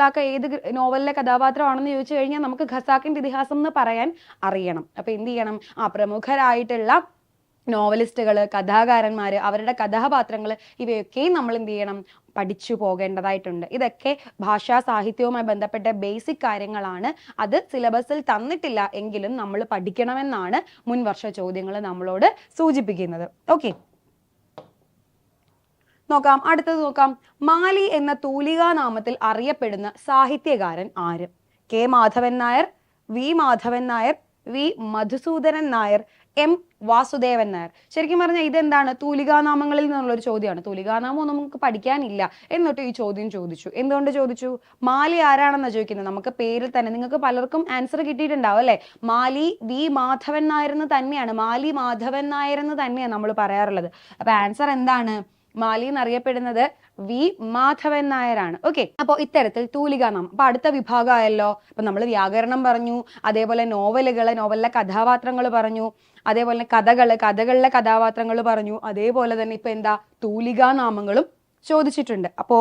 അള്ളാപ്പിച്ചമുല്ലാക്ക ഏത് നോവലിലെ കഥാപാത്രമാണെന്ന് ചോദിച്ചു കഴിഞ്ഞാൽ നമുക്ക് ഖസാക്കിന്റെ ഇതിഹാസം എന്ന് പറയാൻ അറിയണം. അപ്പൊ എന്ത് ചെയ്യണം? ആ പ്രമുഖരായിട്ടുള്ള നോവലിസ്റ്റുകൾ കഥാകാരന്മാർ അവരുടെ കഥാപാത്രങ്ങൾ ഇവയൊക്കെയും നമ്മൾ എന്ത് ചെയ്യണം? പഠിച്ചു പോകേണ്ടതായിട്ടുണ്ട്. ഇതൊക്കെ ഭാഷാ സാഹിത്യവുമായി ബന്ധപ്പെട്ട ബേസിക് കാര്യങ്ങളാണ്. അത് സിലബസിൽ തന്നിട്ടില്ല എങ്കിലും നമ്മൾ പഠിക്കണമെന്നാണ് മുൻവർഷ ചോദ്യങ്ങൾ നമ്മളോട് സൂചിപ്പിക്കുന്നത്. ഓക്കെ നോക്കാം. അടുത്തത് നോക്കാം. മാലി എന്ന തൂലികാ നാമത്തിൽ അറിയപ്പെടുന്ന സാഹിത്യകാരൻ ആര്? K Madhavan Nair V Madhavan Nair V Madhusoodanan Nair M Vasudevan Nair. ശരിക്കും പറഞ്ഞാൽ ഇതെന്താണ്? തൂലികാനാമങ്ങളിൽ നിന്നുള്ളൊരു ചോദ്യമാണ്. തൂലികാനാമം നമുക്ക് പഠിക്കാനില്ല എന്നിട്ട് ഈ ചോദ്യം ചോദിച്ചു. എന്തുകൊണ്ട് ചോദിച്ചു? മാലി ആരാണെന്നാണ് ചോദിക്കുന്നത്? നമുക്ക് പേരിൽ തന്നെ നിങ്ങൾക്ക് പലർക്കും ആൻസർ കിട്ടിയിട്ടുണ്ടാവും അല്ലേ? മാലി വി മാധവൻ നായർ എന്ന് തന്നെയാണ്. മാലി മാധവൻ നായർ എന്ന് തന്നെയാണ് നമ്മൾ പറയാറുള്ളത്. അപ്പൊ ആൻസർ എന്താണ്? മാലി എന്നറിയപ്പെടുന്നത് വി മാധവൻ നായരാണ്. ഓക്കെ അപ്പോൾ ഇത്തരത്തിൽ തൂലിക നാമം. അപ്പൊ അടുത്ത വിഭാഗമായല്ലോ. അപ്പൊ നമ്മൾ വ്യാകരണം പറഞ്ഞു അതേപോലെ നോവലുകൾ നോവലിലെ കഥാപാത്രങ്ങൾ പറഞ്ഞു അതേപോലെ കഥകൾ കഥകളിലെ കഥാപാത്രങ്ങൾ പറഞ്ഞു അതേപോലെ തന്നെ ഇപ്പൊ എന്താ തൂലികാ നാമങ്ങളും ചോദിച്ചിട്ടുണ്ട്. അപ്പോ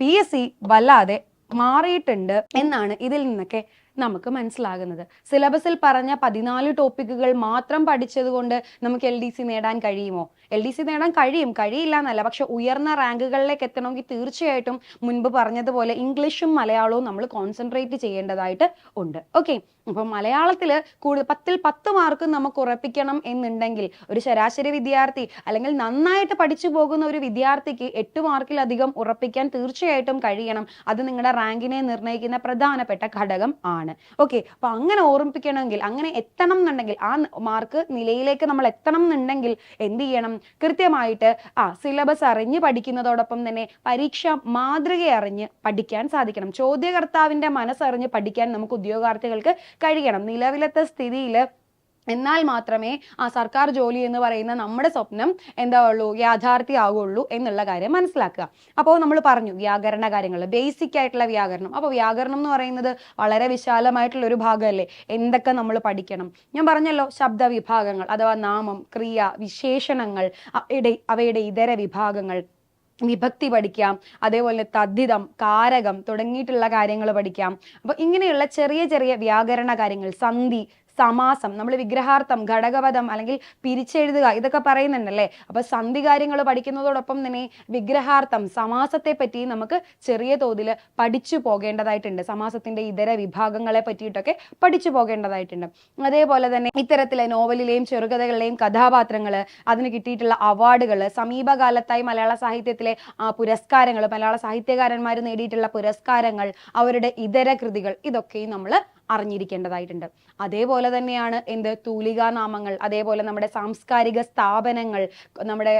പി എസ് സി വല്ലാതെ മാറിയിട്ടുണ്ട് എന്നാണ് ഇതിൽ നിന്നൊക്കെ നമുക്ക് മനസ്സിലാകുന്നത്. സിലബസിൽ പറഞ്ഞ പതിനാല് ടോപ്പിക്കുകൾ മാത്രം പഠിച്ചതുകൊണ്ട് നമുക്ക് എൽ ഡി സി നേടാൻ കഴിയുമോ? എൽ ഡി സി നേടാൻ കഴിയും. കഴിയില്ല എന്നല്ല. പക്ഷെ ഉയർന്ന റാങ്കുകളിലേക്ക് എത്തണമെങ്കിൽ തീർച്ചയായിട്ടും മുൻപ് പറഞ്ഞതുപോലെ ഇംഗ്ലീഷും മലയാളവും നമ്മൾ കോൺസെൻട്രേറ്റ് ചെയ്യേണ്ടതായിട്ട് ഉണ്ട്. ഓക്കെ അപ്പം മലയാളത്തിൽ കൂടുതൽ പത്തിൽ പത്ത് മാർക്ക് നമുക്ക് ഉറപ്പിക്കണം എന്നുണ്ടെങ്കിൽ ഒരു ശരാശരി വിദ്യാർത്ഥി അല്ലെങ്കിൽ നന്നായിട്ട് പഠിച്ചു പോകുന്ന ഒരു വിദ്യാർത്ഥിക്ക് എട്ട് മാർക്കിലധികം ഉറപ്പിക്കാൻ തീർച്ചയായിട്ടും കഴിയണം. അത് നിങ്ങളുടെ റാങ്കിനെ നിർണയിക്കുന്ന പ്രധാനപ്പെട്ട ഘടകം ആണ്. ഓക്കെ അപ്പൊ അങ്ങനെ ഓർമ്മിപ്പിക്കണമെങ്കിൽ അങ്ങനെ എത്തണം എന്നുണ്ടെങ്കിൽ ആ മാർക്ക് നിലയിലേക്ക് നമ്മൾ എത്തണം എന്നുണ്ടെങ്കിൽ എന്ത് ചെയ്യണം? കൃത്യമായിട്ട് ആ സിലബസ് അറിഞ്ഞ് പഠിക്കുന്നതോടൊപ്പം തന്നെ പരീക്ഷ മാതൃക അറിഞ്ഞ് പഠിക്കാൻ സാധിക്കണം. ചോദ്യകർത്താവിന്റെ മനസ്സറിഞ്ഞ് പഠിക്കാൻ നമുക്ക് ഉദ്യോഗാർത്ഥികൾക്ക് കഴിയണം. നിലവിലത്തെ സ്ഥിതിയിൽ എന്നാൽ മാത്രമേ ആ സർക്കാർ ജോലി എന്ന് പറയുന്ന നമ്മുടെ സ്വപ്നം എന്താ ഉള്ളൂ യാഥാർത്ഥ്യമാകുള്ളൂ എന്നുള്ള കാര്യം മനസ്സിലാക്കുക. അപ്പോൾ നമ്മൾ പറഞ്ഞു വ്യാകരണ കാര്യങ്ങൾ ബേസിക് ആയിട്ടുള്ള വ്യാകരണം. അപ്പോൾ വ്യാകരണം എന്ന് പറയുന്നത് വളരെ വിശാലമായിട്ടുള്ള ഒരു ഭാഗമല്ലേ? എന്തൊക്കെ നമ്മൾ പഠിക്കണം? ഞാൻ പറഞ്ഞല്ലോ ശബ്ദ വിഭാഗങ്ങൾ അഥവാ നാമം ക്രിയ വിശേഷണങ്ങൾ അവയുടെ ഇതര വിഭാഗങ്ങൾ. വിഭക്തി പഠിക്കാം അതേപോലെ തദ്ധിതം കാരകം തുടങ്ങിയിട്ടുള്ള കാര്യങ്ങൾ പഠിക്കാം. അപ്പൊ ഇങ്ങനെയുള്ള ചെറിയ ചെറിയ വ്യാകരണ കാര്യങ്ങൾ സന്ധി സമാസം നമ്മൾ വിഗ്രഹാർത്ഥം ഘടകപദം അല്ലെങ്കിൽ പിരിച്ചെഴുതുക ഇതൊക്കെ പറയുന്നുണ്ടല്ലേ? അപ്പൊ സന്ധി കാര്യങ്ങൾ പഠിക്കുന്നതോടൊപ്പം തന്നെ വിഗ്രഹാർത്ഥം സമാസത്തെ പറ്റി നമുക്ക് ചെറിയ തോതിൽ പഠിച്ചു പോകേണ്ടതായിട്ടുണ്ട്. സമാസത്തിന്റെ ഇതര വിഭാഗങ്ങളെ പറ്റിയിട്ടൊക്കെ പഠിച്ചു പോകേണ്ടതായിട്ടുണ്ട്. അതേപോലെ തന്നെ ഇത്തരത്തിലെ നോവലിലെയും ചെറുകഥകളിലെയും കഥാപാത്രങ്ങൾ അതിന് കിട്ടിയിട്ടുള്ള അവാർഡുകൾ സമീപകാലത്തായി മലയാള സാഹിത്യത്തിലെ പുരസ്കാരങ്ങൾ മലയാള സാഹിത്യകാരന്മാർ നേടിയിട്ടുള്ള പുരസ്കാരങ്ങൾ അവരുടെ ഇതര കൃതികൾ ഇതൊക്കെയും നമ്മൾ അറിഞ്ഞിരിക്കേണ്ടതായിട്ടുണ്ട്. അതേപോലെ തന്നെയാണ് എന്ത് തൂലികാനാമങ്ങൾ അതേപോലെ നമ്മുടെ സാംസ്കാരിക സ്ഥാപനങ്ങൾ നമ്മുടെ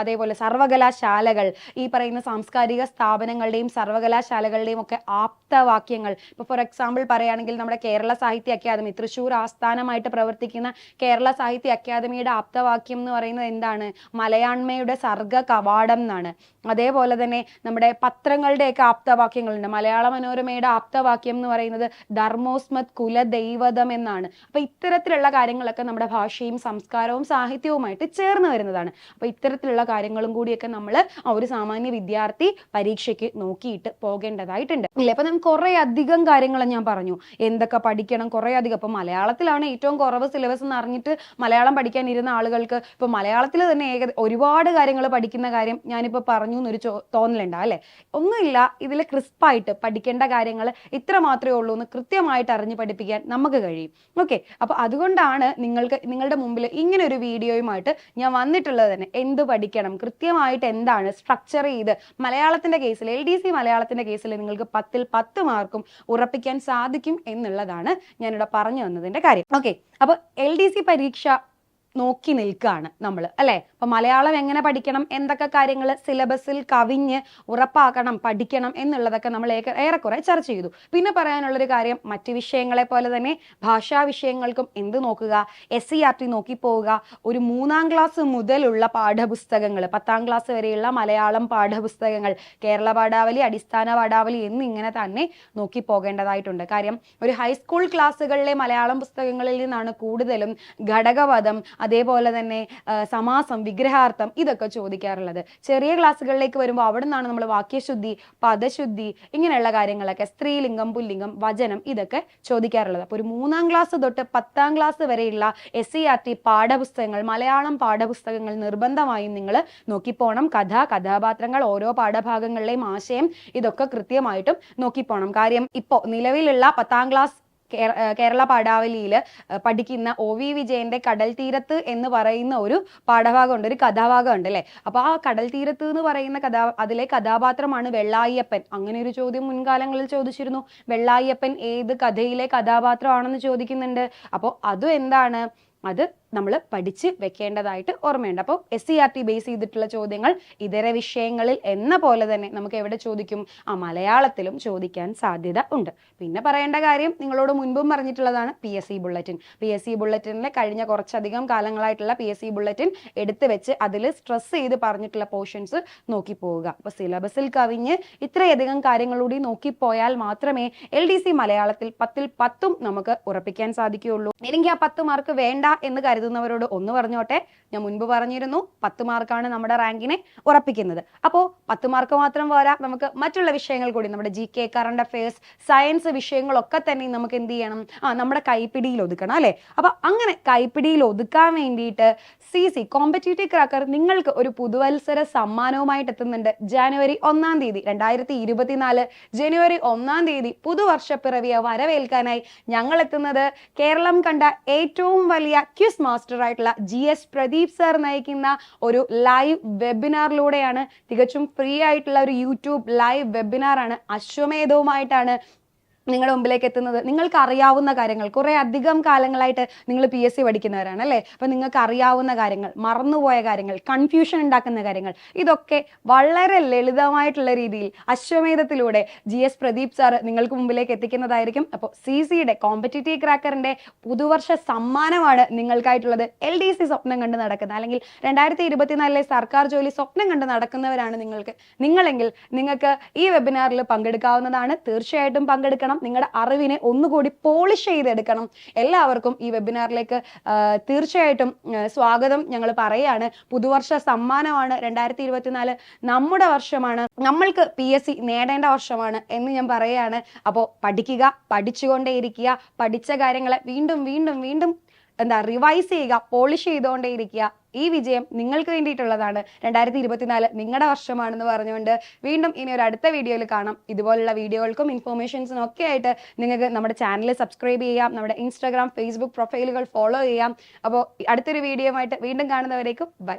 അതേപോലെ സർവകലാശാലകൾ ഈ പറയുന്ന സാംസ്കാരിക സ്ഥാപനങ്ങളുടെയും സർവകലാശാലകളുടെയും ഒക്കെ ആപ്തവാക്യങ്ങൾ. ഇപ്പൊ ഫോർ എക്സാമ്പിൾ പറയുകയാണെങ്കിൽ നമ്മുടെ കേരള സാഹിത്യ അക്കാദമി തൃശ്ശൂർ ആസ്ഥാനമായിട്ട് പ്രവർത്തിക്കുന്ന കേരള സാഹിത്യ അക്കാദമിയുടെ ആപ്തവാക്യം എന്ന് പറയുന്നത് എന്താണ്? മലയാണ്മയുടെ സർഗ കവാടം എന്നാണ്. അതേപോലെ തന്നെ നമ്മുടെ പത്രങ്ങളുടെയൊക്കെ ആപ്തവാക്യങ്ങളുണ്ട്. മലയാള മനോരമയുടെ ആപ്തവാക്യം എന്ന് പറയുന്നത് ധർമ്മോസ്മത് കുലദൈവതം എന്നാണ്. അപ്പൊ ഇത്തരത്തിലുള്ള കാര്യങ്ങളൊക്കെ നമ്മുടെ ഭാഷയും സംസ്കാരവും സാഹിത്യവുമായിട്ട് ചേർന്ന് വരുന്നതാണ്. അപ്പൊ ഇത്തരത്തിലുള്ള കാര്യങ്ങളും കൂടിയൊക്കെ നമ്മൾ ഒരു സാമാന്യ വിദ്യാർത്ഥി പരീക്ഷയ്ക്ക് നോക്കിയിട്ട് പോകേണ്ടതായിട്ടുണ്ട്. ഇല്ല? അപ്പൊ ഞാൻ കുറെ അധികം കാര്യങ്ങൾ ഞാൻ പറഞ്ഞു. എന്തൊക്കെ പഠിക്കണം? കുറെ അധികം. അപ്പൊ മലയാളത്തിലാണ് ഏറ്റവും കുറവ് സിലബസ് എന്ന് അറിഞ്ഞിട്ട് മലയാളം പഠിക്കാൻ ഇരുന്ന ആളുകൾക്ക് ഇപ്പൊ മലയാളത്തിൽ തന്നെ ഏക ഒരുപാട് കാര്യങ്ങൾ പഠിക്കുന്ന കാര്യം ഞാനിപ്പോ പറഞ്ഞു എന്നൊരു തോന്നലുണ്ടാവും അല്ലെ? ഒന്നുമില്ല. ഇതിൽ ക്രിസ്പായിട്ട് പഠിക്കേണ്ട കാര്യങ്ങൾ ഇത്ര മാത്രമേ ഉള്ളൂ എന്ന് കൃത്യമായിട്ട് അറിഞ്ഞ് പഠിപ്പിക്കാൻ നമുക്ക് കഴിയും. ഓക്കെ അപ്പൊ അതുകൊണ്ടാണ് നിങ്ങൾക്ക് നിങ്ങളുടെ മുമ്പിൽ ഇങ്ങനെ ഒരു വീഡിയോയുമായിട്ട് ഞാൻ വന്നിട്ടുള്ളത് തന്നെ. എന്ത് പഠിക്കണം? കൃത്യമായിട്ട് എന്താണ് സ്ട്രക്ചർ ചെയ്ത്? മലയാളത്തിന്റെ കേസിൽ എൽ ഡി സി മലയാളത്തിന്റെ കേസിൽ നിങ്ങൾക്ക് പത്തിൽ പത്ത് മാർക്കും ഉറപ്പിക്കാൻ സാധിക്കും എന്നുള്ളതാണ് ഞാനിവിടെ പറഞ്ഞു വന്നതിന്റെ കാര്യം. ഓക്കെ അപ്പൊ എൽ ഡി സി പരീക്ഷ നോക്കി നിൽക്കുകയാണ് നമ്മൾ അല്ലേ? അപ്പൊ മലയാളം എങ്ങനെ പഠിക്കണം എന്തൊക്കെ കാര്യങ്ങൾ സിലബസിൽ കവിഞ്ഞ് ഉറപ്പാക്കണം പഠിക്കണം എന്നുള്ളതൊക്കെ നമ്മൾ ഏറെക്കുറെ ചർച്ച ചെയ്തു. പിന്നെ പറയാനുള്ളൊരു കാര്യം മറ്റ് വിഷയങ്ങളെ പോലെ തന്നെ ഭാഷാ വിഷയങ്ങൾക്കും എന്ത് നോക്കുക എസ് സി ആർ ടി നോക്കി പോവുക ഒരു മൂന്നാം ക്ലാസ് മുതലുള്ള പാഠപുസ്തകങ്ങൾ പത്താം ക്ലാസ് വരെയുള്ള മലയാളം പാഠപുസ്തകങ്ങൾ കേരള പാഠാവലി അടിസ്ഥാന പാഠാവലി എന്നിങ്ങനെ തന്നെ നോക്കി പോകേണ്ടതായിട്ടുണ്ട് കാര്യം ഒരു ഹൈസ്കൂൾ ക്ലാസ്സുകളിലെ മലയാളം പുസ്തകങ്ങളിൽ നിന്നാണ് കൂടുതലും ഘടകപദം അതേപോലെ തന്നെ സമാസം വിഗ്രഹാർത്ഥം ഇതൊക്കെ ചോദിക്കാറുള്ളത്. ചെറിയ ക്ലാസ്സുകളിലേക്ക് വരുമ്പോൾ അവിടെ നിന്നാണ് നമ്മൾ വാക്യശുദ്ധി പദശുദ്ധി ഇങ്ങനെയുള്ള കാര്യങ്ങളൊക്കെ സ്ത്രീലിംഗം പുല്ലിംഗം വചനം ഇതൊക്കെ ചോദിക്കാറുള്ളത്. അപ്പോൾ ഒരു മൂന്നാം ക്ലാസ് തൊട്ട് പത്താം ക്ലാസ് വരെയുള്ള എസ് സി ആർ ടി പാഠപുസ്തകങ്ങൾ മലയാളം പാഠപുസ്തകങ്ങൾ നിർബന്ധമായും നിങ്ങൾ നോക്കിപ്പോണം. കഥ കഥാപാത്രങ്ങൾ ഓരോ പാഠഭാഗങ്ങളിലെയും ആശയം ഇതൊക്കെ കൃത്യമായിട്ടും നോക്കിപ്പോണം. കാര്യം ഇപ്പോൾ നിലവിലുള്ള പത്താം ക്ലാസ് കേരള പാഠാവലിയിൽ പഠിക്കുന്ന ഒ വി വിജയന്റെ കടൽ തീരത്ത് എന്ന് പറയുന്ന ഒരു പാഠഭാഗമുണ്ട് ഒരു കഥാഭാഗമുണ്ട് അല്ലേ? അപ്പോൾ ആ കടൽ തീരത്ത് എന്ന് പറയുന്ന കഥാ അതിലെ കഥാപാത്രമാണ് വെള്ളായിയപ്പൻ അങ്ങനെ ഒരു ചോദ്യം മുൻകാലങ്ങളിൽ ചോദിച്ചിരുന്നു. വെള്ളായിയപ്പൻ ഏത് കഥയിലെ കഥാപാത്രമാണെന്ന് ചോദിക്കുന്നുണ്ട്. അപ്പോൾ അതും എന്താണ്? അത് നമ്മൾ പഠിച്ച് വെക്കേണ്ടതായിട്ട് ഓർമ്മയുണ്ട്. അപ്പോൾ S C R T base ചെയ്തിട്ടുള്ള ചോദ്യങ്ങൾ ഇതര വിഷയങ്ങളിൽ എന്ന പോലെ തന്നെ നമുക്ക് എവിടെ ചോദിക്കും? ആ മലയാളത്തിലും ചോദിക്കാൻ സാധ്യത ഉണ്ട്. പിന്നെ പറയേണ്ട കാര്യം നിങ്ങളോട് മുൻപും പറഞ്ഞിട്ടുള്ളതാണ് P S C bulletin P S C ബുള്ളറ്റിനിലെ കഴിഞ്ഞ കുറച്ചധികം കാലങ്ങളായിട്ടുള്ള പി എസ് സി ബുള്ളറ്റിൻ എടുത്തു വെച്ച് അതിൽ സ്ട്രെസ് ചെയ്ത് പറഞ്ഞിട്ടുള്ള പോർഷൻസ് നോക്കി പോവുക. അപ്പോൾ സിലബസിൽ കവിഞ്ഞ് ഇത്രയധികം കാര്യങ്ങളൂടി നോക്കിപ്പോയാൽ മാത്രമേ എൽ ഡി സി മലയാളത്തിൽ പത്തിൽ പത്തും നമുക്ക് ഉറപ്പിക്കാൻ സാധിക്കുകയുള്ളൂ. എനിക്ക് ആ പത്ത് മാർക്ക് വേണ്ട എന്ന് കരുതുന്നവരോട് ഒന്ന് പറഞ്ഞോട്ടെ. ഞാൻ മുൻപ് പറഞ്ഞിരുന്നു പത്ത് മാർക്കാണ് നമ്മുടെ റാങ്കിനെ ഉറപ്പിക്കുന്നത്. അപ്പോൾ പത്ത് മാർക്ക് മാത്രം പോരാ നമുക്ക് മറ്റുള്ള വിഷയങ്ങൾ കൂടി നമ്മുടെ G K current affairs science വിഷയങ്ങളൊക്കെ തന്നെ നമുക്ക് എന്ത് ചെയ്യണം? ആ നമ്മുടെ കൈപ്പിടിയിൽ ഒതുക്കണം അല്ലേ? അപ്പൊ അങ്ങനെ കൈപ്പിടിയിൽ ഒതുക്കാൻ വേണ്ടിയിട്ട് സി സി കോമ്പറ്റേറ്റീവ് ക്രാക്കർ നിങ്ങൾക്ക് ഒരു പുതുവത്സര സമ്മാനവുമായിട്ട് എത്തുന്നുണ്ട്. ജനുവരി ഒന്നാം തീയതി രണ്ടായിരത്തി ഇരുപത്തിനാല് ജനുവരി ഒന്നാം തീയതി പുതുവർഷ പിറവിയെ വരവേൽക്കാനായി ഞങ്ങൾ എത്തുന്നത് കേരളം കണ്ട ഏറ്റവും വലിയ ക്വിസ് മാസ്റ്റർ ആയിട്ടുള്ള ജി എസ് പ്രദീപ് സാർ നയിക്കുന്ന ഒരു ലൈവ് വെബിനാറിലൂടെയാണ് തികച്ചും ഫ്രീ ആയിട്ടുള്ള ഒരു യൂട്യൂബ് ലൈവ് വെബിനാറാണ് അശ്വമേധവുമായിട്ടാണ് നിങ്ങളുടെ മുമ്പിലേക്ക് എത്തുന്നത്. നിങ്ങൾക്ക് അറിയാവുന്ന കാര്യങ്ങൾ. കുറേ അധികം കാലങ്ങളായിട്ട് നിങ്ങൾ പി എസ് സി പഠിക്കുന്നവരാണ് അല്ലേ? അപ്പം നിങ്ങൾക്ക് അറിയാവുന്ന കാര്യങ്ങൾ മറന്നുപോയ കാര്യങ്ങൾ കൺഫ്യൂഷൻ ഉണ്ടാക്കുന്ന കാര്യങ്ങൾ ഇതൊക്കെ വളരെ ലളിതമായിട്ടുള്ള രീതിയിൽ അശ്വമേധത്തിലൂടെ ജി എസ് പ്രദീപ് സാർ നിങ്ങൾക്ക് മുമ്പിലേക്ക് എത്തിക്കുന്നതായിരിക്കും. അപ്പോൾ സി സിയുടെ കോമ്പറ്റേറ്റീവ് ക്രാക്കറിന്റെ പുതുവർഷ സമ്മാനമാണ് നിങ്ങൾക്കായിട്ടുള്ളത്. എൽ ഡി സി സ്വപ്നം കണ്ട് നടക്കുന്ന അല്ലെങ്കിൽ രണ്ടായിരത്തി ഇരുപത്തിനാലിലെ സർക്കാർ ജോലി സ്വപ്നം കണ്ട് നടക്കുന്നവരാണ് നിങ്ങൾക്ക്. നിങ്ങളെങ്കിൽ നിങ്ങൾക്ക് ഈ വെബിനാറിൽ പങ്കെടുക്കാവുന്നതാണ്. തീർച്ചയായിട്ടും പങ്കെടുക്കണം. നിങ്ങളുടെ അറിവിനെ ഒന്നുകൂടി പോളിഷ് ചെയ്തെടുക്കണം. എല്ലാവർക്കും ഈ വെബിനാറിലേക്ക് തീർച്ചയായിട്ടും സ്വാഗതം ഞങ്ങൾ പറയാണ്. പുതുവർഷ സമ്മാനമാണ് രണ്ടായിരത്തി ഇരുപത്തിനാല് നമ്മുടെ വർഷമാണ്. നമ്മൾക്ക് പി എസ് സി നേടേണ്ട വർഷമാണ് എന്ന് ഞാൻ പറയുകയാണ് അപ്പോൾ പഠിക്കുക പഠിച്ചുകൊണ്ടേയിരിക്കുക പഠിച്ച കാര്യങ്ങളെ വീണ്ടും വീണ്ടും വീണ്ടും എന്താ റിവൈസ് ചെയ്യുക പോളിഷ് ചെയ്തുകൊണ്ടേയിരിക്കുക. ഈ വിജയം നിങ്ങൾക്ക് വേണ്ടിയിട്ടുള്ളതാണ്. രണ്ടായിരത്തി ഇരുപത്തിനാല് നിങ്ങളുടെ വർഷമാണെന്ന് പറഞ്ഞുകൊണ്ട് വീണ്ടും ഇനി ഒരു അടുത്ത വീഡിയോയിൽ കാണാം. ഇതുപോലുള്ള വീഡിയോകൾക്കും ഇൻഫോർമേഷൻസിനും ഒക്കെ ആയിട്ട് നിങ്ങൾക്ക് നമ്മുടെ ചാനൽ സബ്സ്ക്രൈബ് ചെയ്യാം നമ്മുടെ ഇൻസ്റ്റാഗ്രാം ഫേസ്ബുക്ക് പ്രൊഫൈലുകൾ ഫോളോ ചെയ്യാം. അപ്പോൾ അടുത്തൊരു വീഡിയോ വീണ്ടും കാണുന്നവരേക്കും ബൈ